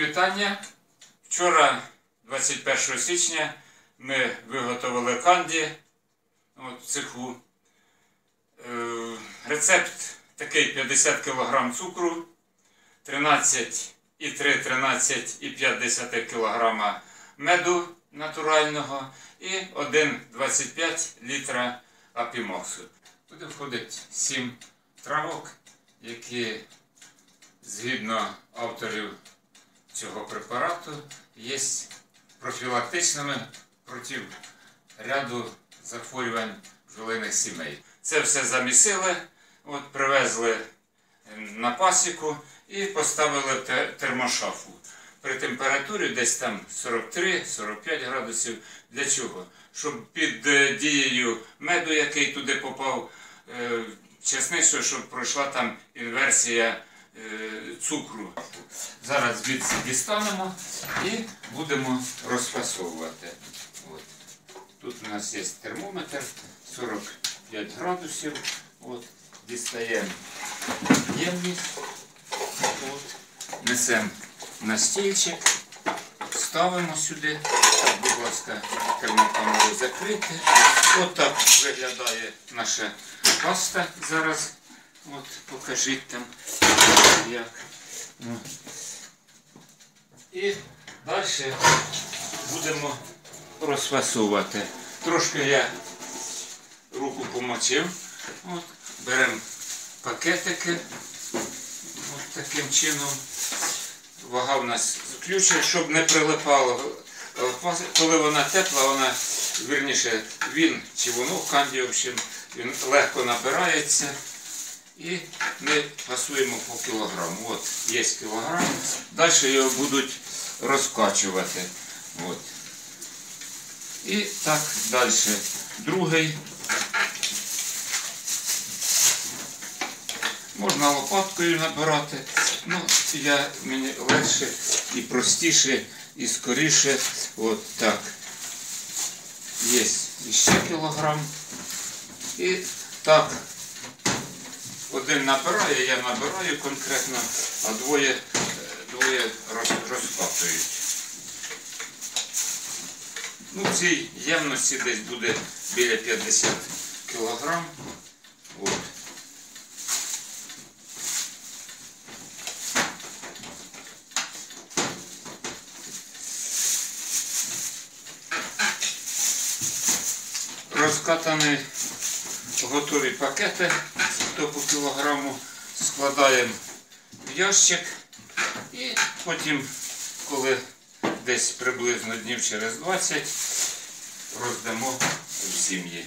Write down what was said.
вітання. Вчора, 21 січня, ми виготовили канді от, в цеху. Е, рецепт такий 50 кг цукру, 13,3 13,5 кг меду натурального і 1,25 літра апімоксу. Туди входить 7 травок, які згідно авторів цього препарату є профілактичними проти ряду захворювань бджолиних сімей. Це все замісили, от, привезли на пасіку і поставили термошафу. При температурі десь там 43-45 градусів. Для чого? Щоб під е, дією меду, який туди попав, е, щоб пройшла там інверсія е, цукру. Зараз звідси дістанемо і будемо розфасовувати. От. Тут у нас є термометр 45 градусів. От. Дістаємо ємність. От. Несемо на стільчик, ставимо сюди. Будь ласка, термокамеру закрити. От так виглядає наша паста зараз. От, покажіть там, як. І далі будемо розфасовувати. Трошки я руку помочив. От, беремо пакетики. От таким чином. Вага в нас включена, щоб не прилипало. Коли вона тепла, вона, вірніше, він чи воно в канді, він легко набирається. І ми фасуємо по кілограму. От є кілограм. Далі його будуть розкачувати. От. І так далі. Другий. Можна лопаткою набирати. Ну, я, мені легше і простіше, і скоріше. От так. Є ще кілограм. І так. Один набирає, я набираю конкретно, а двоє, е, двоє роз- розкатують. Ну, в цій ємності десь буде біля 50 кілограм. От. Розкатані готові пакети, то по кілограму складаємо в ящик і потім, коли десь приблизно днів через 20, роздамо в сім'ї.